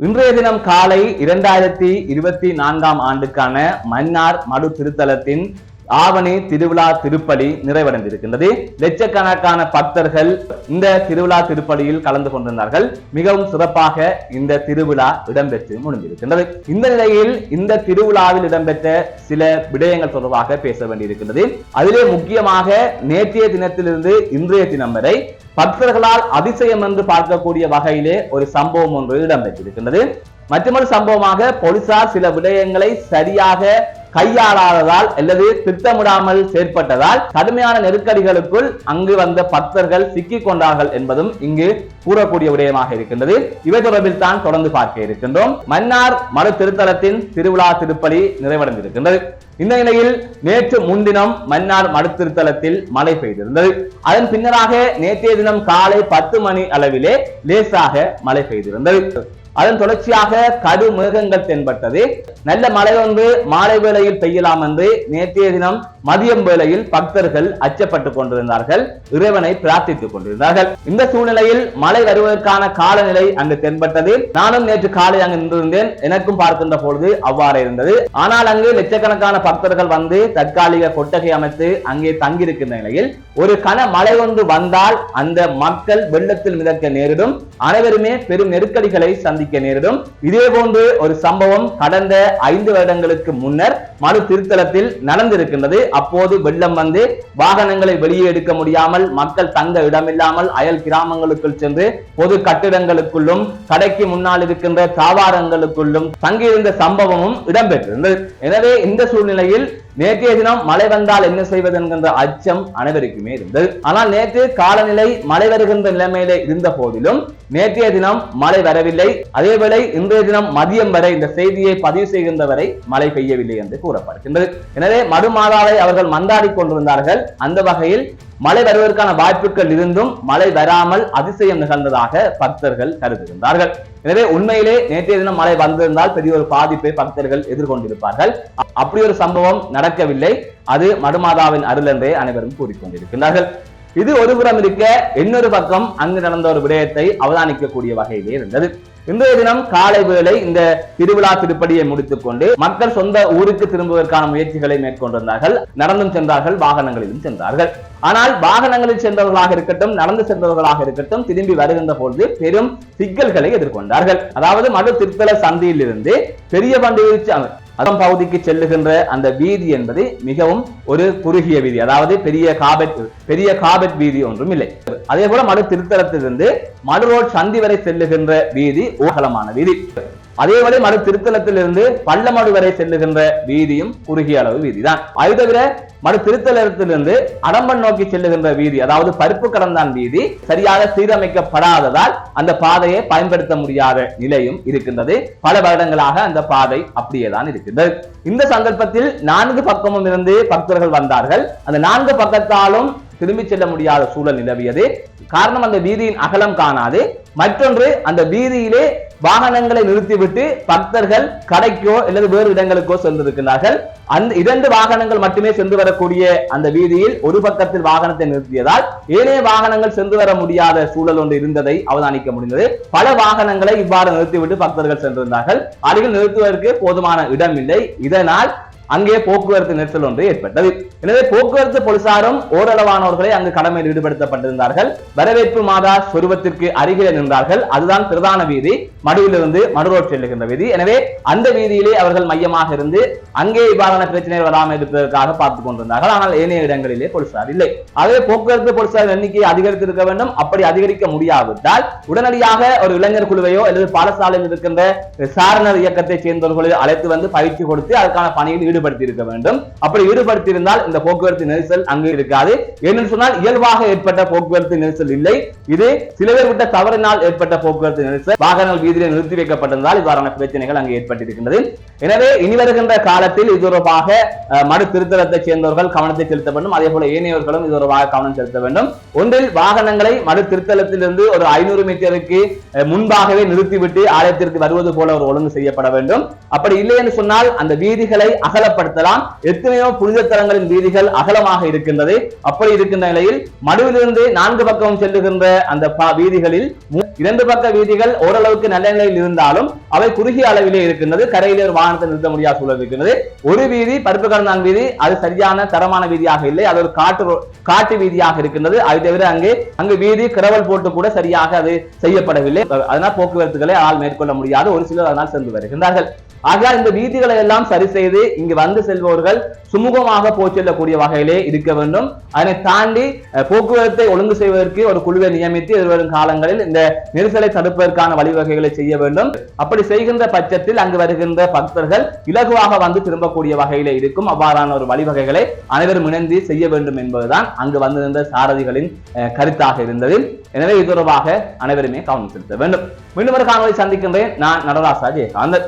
இன்றைய தினம் காலை இரண்டாயிரத்தி இருபத்தி நான்காம் ஆண்டுக்கான மன்னார் மடு திருத்தலத்தின் ஆவணி திருவிழா திருப்பலி நிறைவடைந்திருக்கின்றது. லட்சக்கணக்கான பக்தர்கள் இந்த திருவிழா திருப்பலியில் கலந்து கொண்டிருந்தார்கள். மிகவும் சிறப்பாக இந்த திருவிழா இடம்பெற்று முடிந்திருக்கின்றது. இந்த நிலையில் இந்த திருவிழாவில் இடம்பெற்ற சில விடயங்கள் தொடர்பாக பேச வேண்டியிருக்கின்றது. அதிலே முக்கியமாக நேற்றைய தினத்திலிருந்து இன்றைய தினம் வரை பக்தர்களால் அதிசயம் என்று பார்க்கக்கூடிய வகையிலே ஒரு சம்பவம் ஒன்று இடம்பெற்றிருக்கின்றது. மற்றொரு சம்பவமாக போலீசார் சில விடயங்களை சரியாக கையாளாததால் அல்லது திட்டமிடாமல் செயற்பட்டதால் கடுமையான நெருக்கடிகளுக்குள் அங்கு வந்த பக்தர்கள் சிக்கிக் கொண்டார்கள் என்பதும் இங்கு கூறக்கூடிய விடயமாக இருக்கின்றது. இவை தொடர்பில் தான் தொடர்ந்து பார்க்க இருக்கின்றோம். மன்னார் மறு திருத்தலத்தின் திருவிழா திருப்பலி நிறைவடைந்திருக்கின்றது. இந்த நிலையில் நேற்று முன்தினம் மன்னார் மடுத்திருத்தலத்தில் மழை பெய்திருந்தது. அதன் பின்னராக நேற்றைய தினம் காலை பத்து மணி அளவிலே லேசாக மழை பெய்திருந்தது. அதன் தொடர்ச்சியாக கடும் மேகங்கள் தென்பட்டது. நல்ல மழை ஒன்று மாலை வேளையில் பெய்யலாம் என்று நேற்றைய தினம் மதியம் வேளையில் பக்தர்கள் அச்சப்பட்டுக் கொண்டிருந்தார்கள். இறைவனை பிரார்த்தித்துக் கொண்டிருந்தார்கள். இந்த சூழ்நிலையில் மழை வருவதற்கான காலநிலை அங்கு தென்பட்டது. நானும் நேற்று காலை அங்கு நின்றிருந்தேன். எனக்கும் பார்க்கின்ற பொழுது அவ்வாறு இருந்தது. ஆனால் அங்கு லட்சக்கணக்கான பக்தர்கள் வந்து தற்காலிக கொட்டகை அமைத்து அங்கே தங்கியிருக்கின்ற நிலையில் ஒரு கன மழை ஒன்று வந்தால் அந்த மக்கள் வெள்ளத்தில் மிதக்க நேரிடும். அனைவருமே பெரும் நெருக்கடிகளை சந்திக்க நேரிடும். இதே போன்று ஒரு சம்பவம் கடந்த ஐந்து வருடங்களுக்கு முன்னர் மனு திருத்தலத்தில் நடந்திருக்கின்றது. அப்போது வெள்ளம் வந்து வாகனங்களை வெளியே எடுக்க முடியாமல் மக்கள் தங்க இடமில்லாமல் அயல் கிராமங்களுக்குள் சென்று பொது கட்டிடங்களுக்குள்ளும் கடைக்கு முன்னால் இருக்கின்ற தாவாரங்களுக்குள்ளும் தங்கியிருந்த சம்பவமும் இடம்பெற்றிருந்தது. எனவே இந்த சூழ்நிலையில் நேற்றைய தினம் மழை வந்தால் என்ன செய்வது என்கின்ற அச்சம் அனைவருக்குமே இருந்தது. ஆனால் நேற்று காலநிலை மழை வருகின்ற நிலைமையிலே இருந்த போதிலும் நேற்றைய தினம் மழை வரவில்லை. அதேவேளை இன்றைய தினம் மதியம் வரை இந்த செய்தியை பதிவு செய்கின்ற வரை மழை பெய்யவில்லை என்று கூறப்படுகின்றது. எனவே மடுமாதாவை அவர்கள் மந்தாடி கொண்டிருந்தார்கள். அந்த வகையில் மழை வருவதற்கான வாய்ப்புகள் இருந்தும் மழை வராமல் அதிசயம் நிகழ்ந்ததாக பக்தர்கள் கருதுகின்றார்கள். எனவே உண்மையிலே நேற்றைய தினம் மழை வந்திருந்தால் பெரிய ஒரு பாதிப்பை பக்தர்கள் எதிர்கொண்டிருப்பார்கள். அப்படி ஒரு சம்பவம் நட நடக்கவில்லை. அது மடுமாதாவின் அருள் என்றே அனைவரும் கூறிக்கொண்டிருக்கிறார்கள் இது ஒரு புறம் இருக்க இன்னொரு பக்கம் அங்கு நடந்த ஒரு விடயத்தை அவதானிக்கக்கூடிய வகையிலே இருந்தது இன்றைய தினம் காலை வேளை இந்த திருவிழா திருப்படியை முடித்துக்கொண்டு மக்கள் சொந்த ஊருக்கு திரும்புவதற்கான முயற்சிகளை மேற்கொண்டிருந்தார்கள். நடந்தும் சென்றார்கள் வாகனங்களிலும் சென்றார்கள். ஆனால் வாகனங்களில் சென்றவர்களாக இருக்கட்டும் நடந்து சென்றவர்களாக இருக்கட்டும் திரும்பி வருகின்ற பொழுது பெரும் சிக்கல்களை எதிர்கொண்டார்கள். அதாவது மது திருத்தல சந்தியில் இருந்து பெரிய பண்டிகை அதம் பகுதிக்கு செல்லுகின்ற அந்த வீதி என்பது மிகவும் ஒரு குறுகிய வீதி அதாவது பெரிய காபெட் பெரிய காபெட் வீதி ஒன்றும் இல்லை. அதே போல மடு திருத்தலத்திலிருந்து மடு ரோட் சந்தி வரை செல்லுகின்ற வீதி ஓகலமான வீதி. அதேவேளை மறு திருத்தலத்திலிருந்து பள்ளமடு வரை செல்லுகின்ற வீதியும் குறுகிய அளவு வீதிதான். அது தவிர மறு திருத்தலத்திலிருந்து அடம்பன் நோக்கி செல்லுகின்ற வீதி அதாவது பருப்பு கடந்தான் வீதி சரியாக சீரமைக்கப்படாததால் அந்த பாதையை பயன்படுத்த முடியாத நிலையும் இருக்கின்றது. பல வருடங்களாக அந்த பாதை அப்படியேதான் இருக்கின்றது. இந்த சந்தர்ப்பத்தில் நான்கு பக்கமும் இருந்து பக்தர்கள் வந்தார்கள். அந்த நான்கு பக்கத்தாலும் திரும்பி செல்ல முடியாத சூழல் நிலவியது. காரணம் அந்த வீதியின் அகலம் காணாது. மற்றொன்று அந்த வீதியிலே வாகனங்களை நிறுத்திவிட்டு பக்தர்கள் கடைக்கோ அல்லது வேறு இடங்களுக்கோ சென்றிருக்கிறார்கள். அந்த இரண்டு வாகனங்கள் மட்டுமே சென்று வரக்கூடிய அந்த வீதியில் ஒரு பக்கத்தில் வாகனத்தை நிறுத்தியதால் ஏனைய வாகனங்கள் சென்று வர முடியாத சூழல் ஒன்று இருந்ததை அவதானிக்க முடிந்தது. பல வாகனங்களை இவ்வாறு நிறுத்திவிட்டு பக்தர்கள் சென்றிருந்தார்கள். அருகில் நிறுத்துவதற்கு போதுமான இடம் இல்லை இதனால் அங்கே போக்குவரத்து நெரிசல் ஒன்று ஏற்பட்டது. எனவே போக்குவரத்து போலீசாரும் ஓரளவானவர்களை அங்கு கடமையில் ஈடுபடுத்தப்பட்டிருந்தார்கள். வரவேற்பு மாதா சொருவத்திற்கு அருகிலே நின்றார்கள். அதுதான் பிரதான வீதி. மடுவிலிருந்து மடுரோட் செல்லுகின்ற வீதி. எனவே அந்த வீதியிலே அவர்கள் மையமாக இருந்து அங்கே இவ்வாறான பிரச்சனை வராமல் இருப்பதற்காக பார்த்துக் கொண்டிருந்தார்கள். ஆனால் ஏனைய இடங்களிலே போலீசார் இல்லை. ஆகவே போக்குவரத்து போலீசார் எண்ணிக்கை அதிகரித்திருக்க வேண்டும். அப்படி அதிகரிக்க முடியாவிட்டால் உடனடியாக ஒரு இளைஞர் குழுவையோ அல்லது பாடசாலையில் இருக்கின்ற சாரணர் இயக்கத்தை சேர்ந்தவர்களை அழைத்து வந்து பயிற்சி கொடுத்து அதற்கான பணியில் ஈடுபடுத்தி இருக்க வேண்டும். அப்படி ஈடுபடுத்தி இருந்தால் இந்த போக்குவரத்து நெரிசல் அங்கு இருக்காது. ஏனென்று சொன்னால் இயல்பாக ஏற்பட்ட போக்குவரத்து நெரிசல் இல்லை. இது சில பேர் விட்ட தவறினால் ஏற்பட்ட போக்குவரத்து நெரிசல். வாகனங்கள் வீதியில் நிறுத்தி வைக்கப்பட்டிருந்தால் இவ்வாறான பிரச்சனைகள் அங்கு ஏற்பட்டிருக்கின்றது. எனவே இனி வருகின்ற காலத்தில் இது தொடர்பாக மறு திருத்தலத்தை சேர்ந்தவர்கள் கவனத்தை செலுத்த வேண்டும். அதே போல ஏனையவர்களும் இது தொடர்பாக கவனம் செலுத்த வேண்டும். ஒன்றில் வாகனங்களை மறு திருத்தலத்திலிருந்து ஒரு ஐநூறு மீட்டருக்கு முன்பாகவே நிறுத்திவிட்டு ஆலயத்திற்கு வருவது போல ஒரு ஒழுங்கு செய்யப்பட வேண்டும். அப்படி இல்லை என்று சொன்னால் அந்த வீதிகளை அகல அகலப்படுத்தலாம் எத்தனையோ புனித தலங்களின் வீதிகள் அகலமாக இருக்கின்றது. அப்படி இருக்கின்ற நிலையில் மடுவிலிருந்து நான்கு பக்கம் செல்லுகின்ற அந்த வீதிகளில் இரண்டு பக்க வீதிகள் ஓரளவுக்கு நல்ல நிலையில் இருந்தாலும் அவை குறுகிய அளவிலே இருக்கின்றது. கரையிலே ஒரு வாகனத்தை நிறுத்த முடியாத சூழல் இருக்கின்றது. ஒரு வீதி பருப்பு கடந்தான் வீதி அது சரியான தரமான வீதியாக இல்லை. அது ஒரு காட்டு காட்டு வீதியாக இருக்கின்றது. அது தவிர அங்கே அங்கு வீதி கிரவல் போட்டு கூட சரியாக அது செய்யப்படவில்லை. அதனால் போக்குவரத்துகளை ஆள் மேற்கொள்ள முடியாது. ஒரு சிலர் அதனால் சென்று வருகின்றார்கள். ஆகையால் இந்த வீதிகளை எல்லாம் சரி செய்து இங்கு வந்து செல்பவர்கள் சுமூகமாக போச்செல்லக்கூடிய வகையிலே இருக்க வேண்டும். அதனை தாண்டி போக்குவரத்தை ஒழுங்கு செய்வதற்கு ஒரு குழுவை நியமித்து எதிர்வரும் காலங்களில் இந்த நெரிசலை தடுப்பதற்கான வழிவகைகளை செய்ய வேண்டும். அப்படி செய்கின்ற பட்சத்தில் அங்கு வருகின்ற பக்தர்கள் இலகுவாக வந்து திரும்பக்கூடிய வகையிலே இருக்கும். அவ்வாறான ஒரு வழிவகைகளை அனைவரும் இணைந்து செய்ய வேண்டும் என்பதுதான் அங்கு வந்திருந்த சாரதிகளின் கருத்தாக இருந்தது. எனவே இது தொடர்பாக அனைவருமே கவனம் செலுத்த வேண்டும். மீண்டும் ஒரு காணொலி சந்திக்கின்றேன். நான் நடராசா ஜெயகாந்தன்.